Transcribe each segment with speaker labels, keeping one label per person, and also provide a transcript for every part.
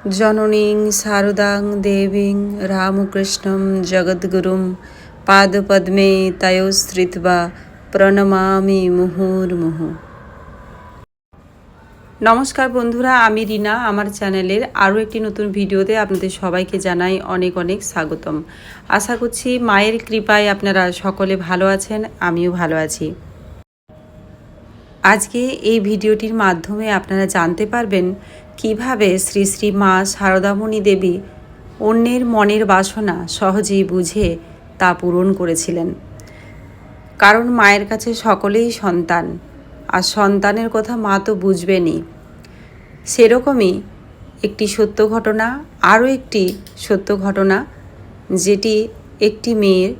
Speaker 1: জননীং শারদাং দেবীং রামকৃষ্ণং জগদ্গুরুম, পাদপদ্মে তয়োশ্রিত্বা প্রণমামি মুহুর্মুহু। নমস্কার বন্ধুরা, আমি রিনা। আমার চ্যানেলের আরও একটি নতুন ভিডিওতে আপনাদের সবাইকে জানাই অনেক অনেক স্বাগতম। আশা করছি মায়ের কৃপায় আপনারা সকলে ভালো আছেন, আমিও ভালো আছি। আজকে এই ভিডিওটির মাধ্যমে আপনারা জানতে পারবেন কীভাবে শ্রী শ্রী মা শারদামণি দেবী অন্যের মনের বাসনা সহজেই বুঝে তা পূরণ করেছিলেন। কারণ মায়ের কাছে সকলেই সন্তান, আর সন্তানের কথা মা তো বুঝবেনই। সেরকমই একটি সত্য ঘটনা, আরও একটি সত্য ঘটনা, যেটি একটি মেয়ের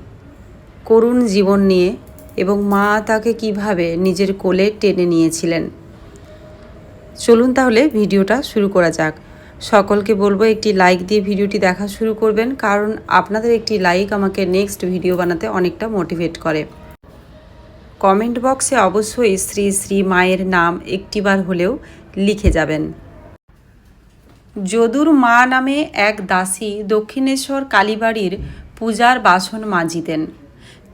Speaker 1: করুণ জীবন নিয়ে এবং মা তাকে কীভাবে নিজের কোলে টেনে নিয়েছিলেন। চলুন তাহলে ভিডিওটা শুরু করা যাক। সকলকে বলব একটি লাইক দিয়ে ভিডিওটি দেখা শুরু করবেন, কারণ আপনাদের একটি লাইক আমাকে নেক্সট ভিডিও বানাতে অনেকটা মোটিভেট করে। কমেন্ট বক্সে অবশ্যই শ্রী শ্রী মায়ের নাম একটিবার হলেও লিখে যাবেন। যদুর মা নামে এক দাসী দক্ষিণেশ্বর কালীবাড়ির পূজার বাসন মাজিতেন।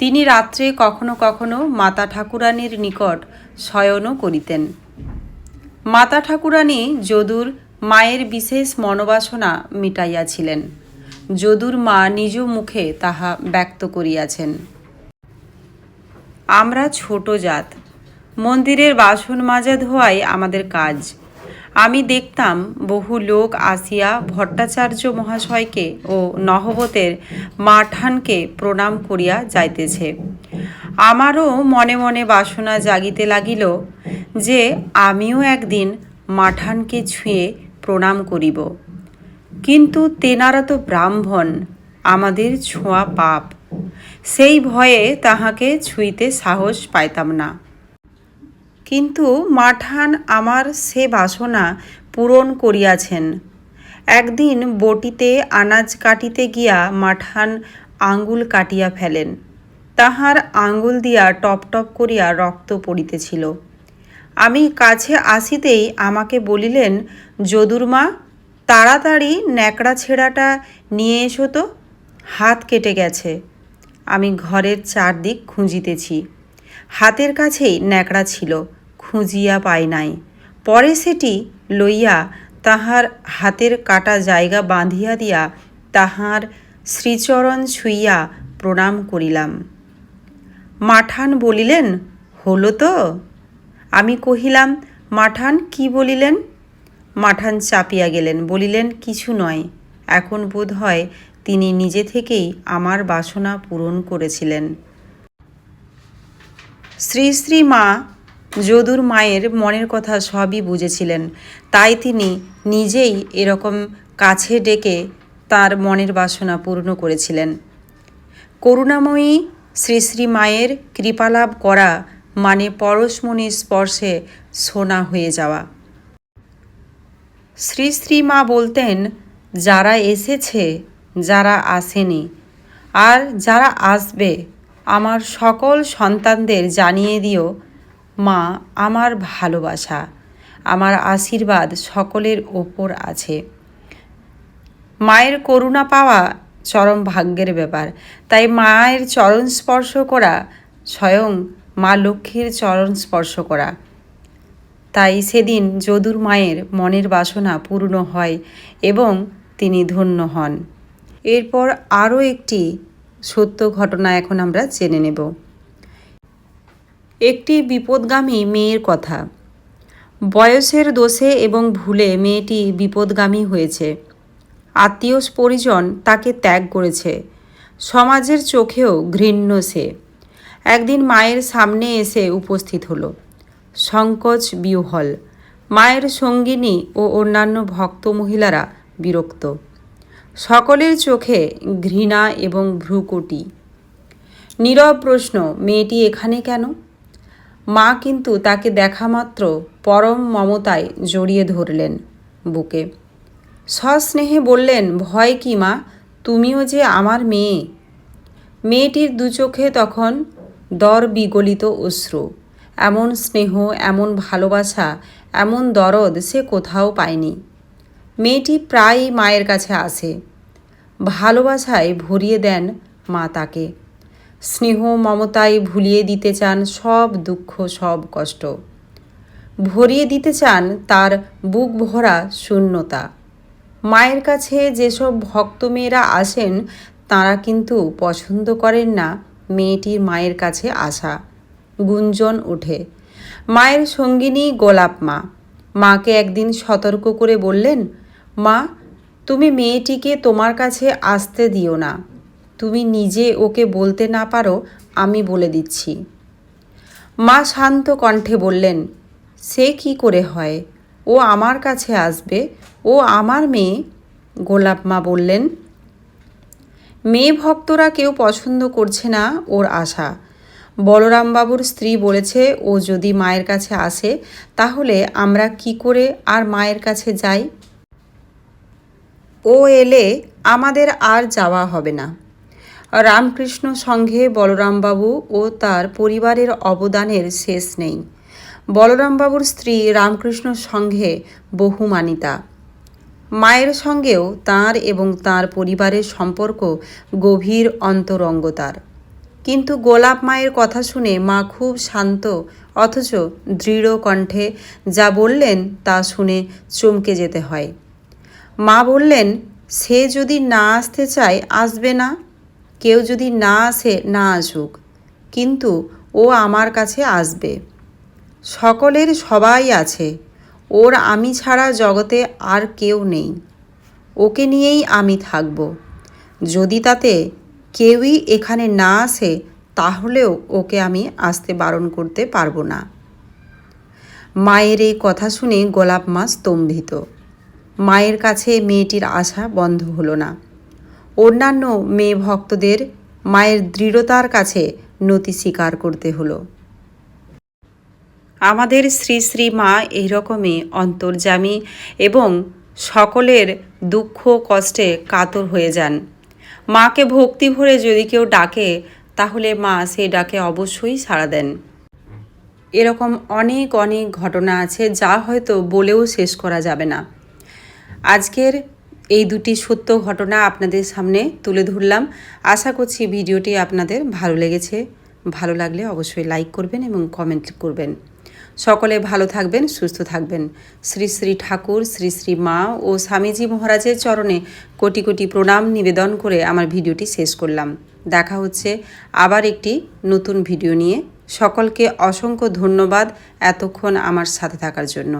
Speaker 1: তিনি রাত্রে কখনো কখনো মাতা ঠাকুরানীর নিকট শয়নও করিতেন। মাতা ঠাকুরানী যদুর মায়ের বিশেষ মনোবাসনা মিটাইয়াছিলেন। যদুর মা নিজ মুখে তাহা ব্যক্ত করিয়াছেন। আমরা ছোট জাত, মন্দিরের বাসন মাজা ধোয়াই আমাদের কাজ। আমি দেখতাম বহু লোক আসিয়া ভট্টাচার্য মহাশয়কে ও নহবতের মাঠানকে প্রণাম করিয়া যাইতেছে। আমারও মনে মনে বাসনা জাগিতে লাগিল যে আমিও একদিন মাঠানকে ছুঁয়ে প্রণাম করিব। কিন্তু তেনারা তো ব্রাহ্মণ, আমাদের ছোঁয়া পাপ। সেই ভয়ে তাহাকে ছুঁইতে সাহস পাইতাম না। কিন্তু মাঠান আমার সে বাসনা পূরণ করিয়াছেন। একদিন বটিতে আনাজ কাটিতে গিয়া মাঠান আঙ্গুল কাটিয়া ফেলেন। তাহার আঙ্গুল দিয়া টপ টপ করিয়া রক্ত পড়িতেছিল। আমি কাছে আসিতেই আমাকে বলিলেন যদুরমা তাড়াতাড়ি ন্যাকড়া ছেঁড়াটা নিয়ে এসো তো, হাত কেটে গেছে আমি ঘরের চারদিক খুঁজিতেছি। হাতের কাছেই ন্যাকড়া ছিল, খুঁজিয়া পাই নাই। পরে সেটি লইয়া তাহার হাতের কাটা জায়গা বাঁধিয়া দিয়া তাহার শ্রীচরণ ছুঁইয়া প্রণাম করিলাম। মাঠান বলিলেন, হলো তো? আমি কহিলাম, মাঠান, কি বলিলেন? মাঠান চাপিয়া গেলেন, বলিলেন, কিছু নয়। এখন বোধ হয় তিনি নিজে থেকেই আমার বাসনা পূরণ করেছিলেন। শ্রী শ্রী মা যদুর মায়ের মনের কথা সবই বুঝেছিলেন। তাই তিনি নিজেই এরকম কাছে ডেকে তার মনের বাসনা পূর্ণ করেছিলেন। করুণাময়ী শ্রী শ্রী মায়ের কৃপালাভ করা মানে পরশমণির স্পর্শে সোনা হয়ে যাওয়া। শ্রী শ্রী মা বলতেন, যারা এসেছে, যারা আসেনি, আর যারা আসবে, আমার সকল সন্তানদের জানিয়ে দিও, মা, আমার ভালোবাসা, আমার আশীর্বাদ সকলের ওপর আছে। মায়ের করুণা পাওয়া চরম ভাগ্যের ব্যাপার। তাই মায়ের চরণ স্পর্শ করা স্বয়ং মা লক্ষ্মীর চরণ স্পর্শ করা। তাই সেদিন যদুর মায়ের মনের বাসনা পূর্ণ হয় এবং তিনি ধন্য হন। এরপর আরও একটি সত্য ঘটনা এখন আমরা জেনে নেব। একটি বিপদগামী মেয়ের কথা। বয়সের দোষে এবং ভুলে মেয়েটি বিপদগামী হয়েছে। আত্মীয় পরিজন তাকে ত্যাগ করেছে। সমাজের চোখেও ঘৃণ্য সে। একদিন মায়ের সামনে এসে উপস্থিত হলো। সংকোচ বিহল মায়ের সঙ্গিনী ও অন্যান্য ভক্ত মহিলারা বিরক্ত। সকলের চোখে ঘৃণা এবং ভ্রুকুটি। নীরব প্রশ্ন, মেয়েটি এখানে কেন? মা কিন্তু তাকে দেখা মাত্র পরম মমতায় জড়িয়ে ধরলেন বুকে। সস্নেহে বললেন, ভয় কি মা? তুমিও যে আমার মেয়ে। মেয়েটির দু চোখে তখন দর বিগলিত অশ্রু। এমন স্নেহ, এমন ভালোবাসা, এমন দরদ সে কোথাও পায়নি। মেয়েটি প্রায়ই মায়ের কাছে আসে। ভালোবাসায় ভরিয়ে দেন মা তাকে। স্নেহ, মমতায় ভুলিয়ে দিতে চান সব দুঃখ, সব কষ্ট। ভরিয়ে দিতে চান তার বুক ভরা শূন্যতা। মায়ের কাছে যেসব ভক্ত মেয়েরা আসেন, তারা কিন্তু পছন্দ করেন না মেয়েটির মায়ের কাছে আসা। গুঞ্জন ওঠে, মায়ের সঙ্গিনী গোলাপ মা, মাকে একদিন সতর্ক করে বললেন, মা, তুমি মেয়েটিকে তোমার কাছে আসতে দিও না, তুমি নিজে ওকে বলতে না পারো, আমি বলে দিচ্ছি মা শান্ত কণ্ঠে বললেন, সে কি করে হয়? ও আমার কাছে আসবে, ও আমার মেয়ে গোলাপ মা বললেন মেয়ে ভক্তরা কেউ পছন্দ করছে না ওর আশা। বলরামবাবুর স্ত্রী বলেছে, ও যদি মায়ের কাছে আসে, তাহলে আমরা কি করে আর মায়ের কাছে যাই? ও এলে আমাদের আর যাওয়া হবে না। রামকৃষ্ণ সংঘে বলরামবাবু ও তার পরিবারের অবদানের শেষ নেই। বলরামবাবুর স্ত্রী রামকৃষ্ণ সংঘে বহুমানিতা। মায়ের সঙ্গেও তার এবং তার পরিবারের সম্পর্ক গভীর অন্তরঙ্গতার। কিন্তু গোলাপ মায়ের কথা শুনে মা খুব শান্ত অথচ দৃঢ় কণ্ঠে যা বললেন তা শুনে চমকে যেতে হয়। মা বললেন, সে যদি না আসতে চায়, আসবে না। কেউ যদি না আসে, না আসুক। কিন্তু ও আমার কাছে আসবে। সকলের সবাই আছে। ওর আমি ছাড়া জগতে আর কেউ নেই। ওকে নিয়েই আমি থাকব। যদি তাতে কেউই এখানে না আসে, তাহলেও ওকে আমি আসতে বারণ করতে পারব না। মায়ের এই কথা শুনে গোলাপ মা স্তম্ভিত। মায়ের কাছে মেয়েটির আশা বন্ধ হলো না। অন্যান্য মেয়ে ভক্তদের মায়ের দৃঢ়তার কাছে নতি স্বীকার করতে হলো। আমাদের শ্রী শ্রী মা এইরকমই অন্তর্যামী এবং সকলের দুঃখ কষ্টে কাতর হয়ে যান। মাকে ভক্তি ভরে যদি কেউ ডাকে, তাহলে মা সেই ডাকে অবশ্যই সাড়া দেন। এরকম অনেক অনেক ঘটনা আছে যা হয়তো বলেও শেষ করা যাবে না। আজকের এই দুটি সত্য ঘটনা আপনাদের সামনে তুলে ধরলাম। আশা করছি ভিডিওটি আপনাদের ভালো লেগেছে। ভালো লাগলে অবশ্যই লাইক করবেন এবং কমেন্ট করবেন। সকলে ভালো থাকবেন, সুস্থ থাকবেন। শ্রী শ্রী ঠাকুর, শ্রী শ্রী মা ও স্বামীজি মহারাজের চরণে কোটি কোটি প্রণাম, নিবেদন করে আমার ভিডিওটি শেষ করলাম। দেখা হচ্ছে আবার একটি নতুন ভিডিও নিয়ে। সকলকে অসংখ্য ধন্যবাদ এতক্ষণ আমার সাথে থাকার জন্য।